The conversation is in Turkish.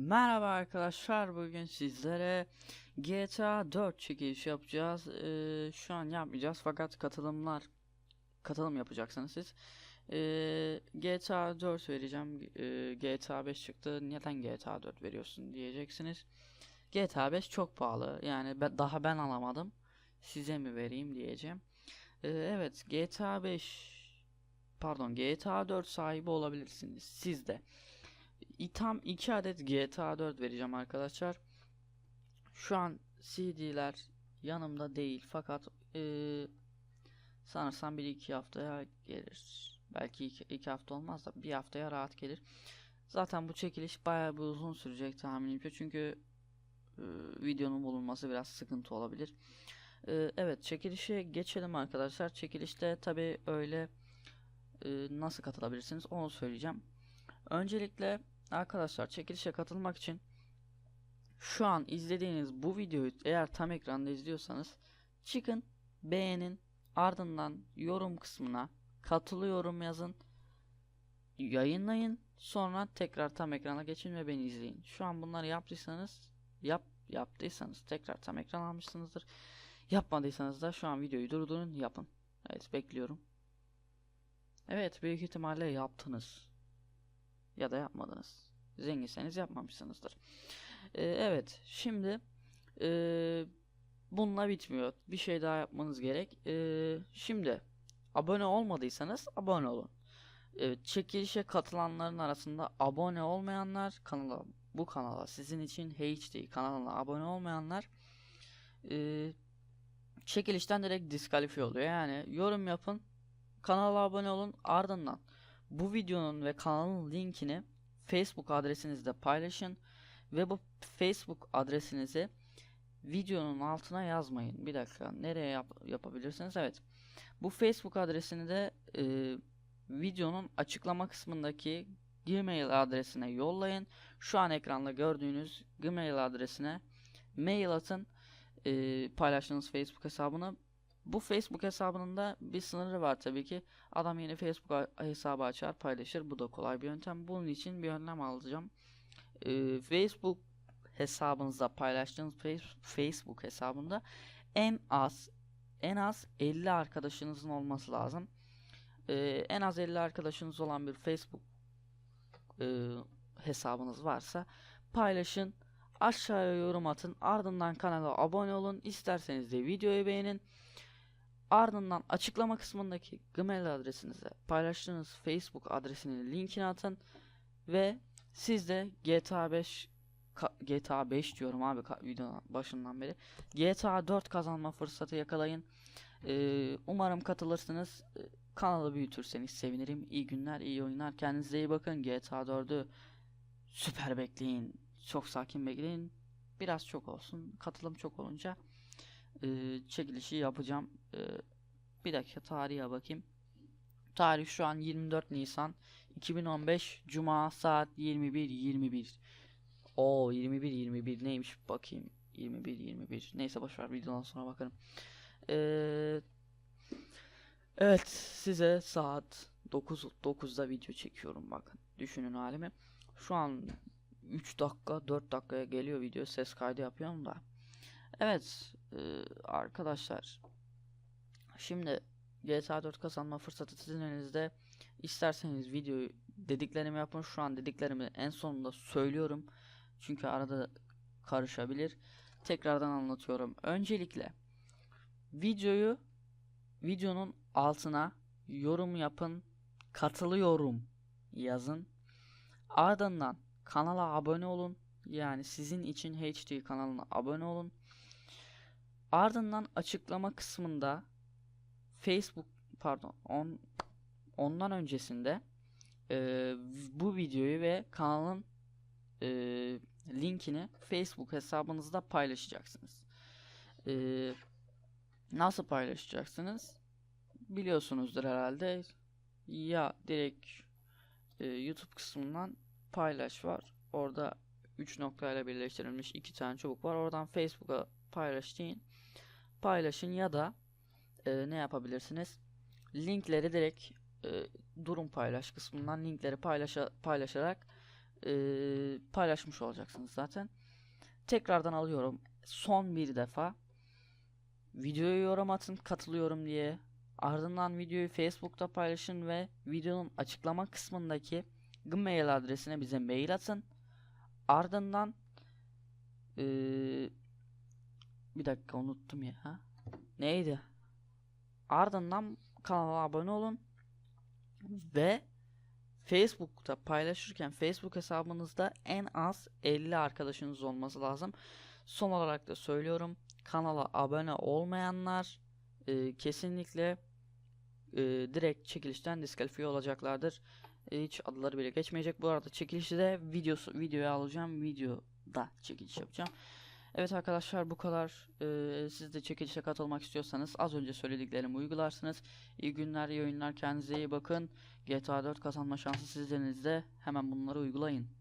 Merhaba arkadaşlar bugün sizlere GTA 4 çekiliş yapacağız. Ee, şu an yapmayacağız fakat katılımlar katılım yapacaksınız siz. Ee, GTA 4 vereceğim. Ee, GTA 5 çıktı. Neden GTA 4 veriyorsun diyeceksiniz. GTA 5 çok pahalı. Yani ben, daha ben alamadım. Size mi vereyim diyeceğim. Ee, evet GTA 5 pardon GTA 4 sahibi olabilirsiniz siz de. İtam 2 adet GTA 4 vereceğim arkadaşlar. Şu an CD'ler yanımda değil fakat eee sanırsam 1-2 haftaya gelir. Belki 2 hafta olmaz da bir haftaya rahat gelir. Zaten bu çekiliş bayağı bir uzun sürecek tahminimce çünkü eee, videonun bulunması biraz sıkıntı olabilir. Eee, evet çekilişe geçelim arkadaşlar. Çekilişte tabi öyle eee, nasıl katılabilirsiniz onu söyleyeceğim. Öncelikle Arkadaşlar çekilişe katılmak için şu an izlediğiniz bu videoyu eğer tam ekranda izliyorsanız çıkın beğenin ardından yorum kısmına katılıyorum yazın yayınlayın sonra tekrar tam ekrana geçin ve beni izleyin. Şu an bunları yaptıysanız yap yaptıysanız tekrar tam ekran almışsınızdır. Yapmadıysanız da şu an videoyu durdurun yapın. Evet bekliyorum. Evet büyük ihtimalle yaptınız ya da yapmadınız. Zenginseniz yapmamışsınızdır. Ee, evet şimdi ee, bununla bitmiyor. Bir şey daha yapmanız gerek. Ee, şimdi abone olmadıysanız abone olun. Ee, çekilişe katılanların arasında abone olmayanlar kanala bu kanala sizin için HD kanalına abone olmayanlar ee, çekilişten direkt diskalifiye oluyor. Yani yorum yapın kanala abone olun ardından bu videonun ve kanalın linkini Facebook adresinizde paylaşın ve bu Facebook adresinizi videonun altına yazmayın. Bir dakika nereye yap yapabilirsiniz? Evet. Bu Facebook adresini de e, videonun açıklama kısmındaki Gmail adresine yollayın. Şu an ekranda gördüğünüz Gmail adresine mail atın. E, paylaştığınız Facebook hesabını bu Facebook hesabının da bir sınırı var tabii ki. Adam yeni Facebook hesabı açar paylaşır. Bu da kolay bir yöntem. Bunun için bir önlem alacağım. Ee, Facebook hesabınızda paylaştığınız Facebook hesabında en az en az 50 arkadaşınızın olması lazım. Ee, en az 50 arkadaşınız olan bir Facebook e, hesabınız varsa paylaşın. Aşağıya yorum atın. Ardından kanala abone olun. İsterseniz de videoyu beğenin. Ardından açıklama kısmındaki Gmail adresinize paylaştığınız Facebook adresinin linkini atın ve siz de GTA 5 GTA 5 diyorum abi videonun başından beri GTA 4 kazanma fırsatı yakalayın. Ee, umarım katılırsınız. Ee, kanalı büyütürseniz sevinirim. İyi günler, iyi oyunlar. Kendinize iyi bakın. GTA 4'ü süper bekleyin. Çok sakin bekleyin. Biraz çok olsun. Katılım çok olunca e, çekilişi yapacağım. E, bir dakika tarihe bakayım. Tarih şu an 24 Nisan 2015 Cuma saat 21 21. O 21 21 neymiş bakayım. 21 21. Neyse boşver videodan sonra bakarım. Ee, evet size saat 9 9'da video çekiyorum bakın. Düşünün halimi. Şu an 3 dakika 4 dakikaya geliyor video ses kaydı yapıyorum da. Evet e, arkadaşlar şimdi GTA 4 kazanma fırsatı sizin elinizde. İsterseniz videoyu dediklerimi yapın. Şu an dediklerimi en sonunda söylüyorum. Çünkü arada karışabilir. Tekrardan anlatıyorum. Öncelikle videoyu videonun altına yorum yapın. Katılıyorum. Yazın. Ardından kanala abone olun. Yani sizin için HD kanalına abone olun Ardından açıklama kısmında Facebook pardon on, ondan öncesinde e, bu videoyu ve kanalın e, linkini Facebook hesabınızda paylaşacaksınız. E, nasıl paylaşacaksınız? Biliyorsunuzdur herhalde. Ya direkt e, YouTube kısmından paylaş var. Orada 3 noktayla birleştirilmiş iki tane çubuk var. Oradan Facebook'a paylaş deyin paylaşın ya da e, ne yapabilirsiniz? Linkleri direkt e, durum paylaş kısmından linkleri paylaşa, paylaşarak eee, paylaşmış olacaksınız zaten. Tekrardan alıyorum. Son bir defa. Videoya yorum atın katılıyorum diye. Ardından videoyu Facebook'ta paylaşın ve videonun açıklama kısmındaki Gmail adresine bize mail atın. Ardından eee, bir dakika unuttum ya. Neydi? Ardından kanala abone olun ve Facebook'ta paylaşırken Facebook hesabınızda en az 50 arkadaşınız olması lazım. Son olarak da söylüyorum. Kanala abone olmayanlar e, kesinlikle e, direkt çekilişten diskalifiye olacaklardır. E, hiç adları bile geçmeyecek. Bu arada çekilişi de videosu videoya alacağım. Videoda çekiliş yapacağım. Evet arkadaşlar bu kadar. E, siz de çekilişe katılmak istiyorsanız az önce söylediklerimi uygularsınız. İyi günler, iyi oyunlar. Kendinize iyi bakın. GTA 4 kazanma şansı sizlerinizde. Hemen bunları uygulayın.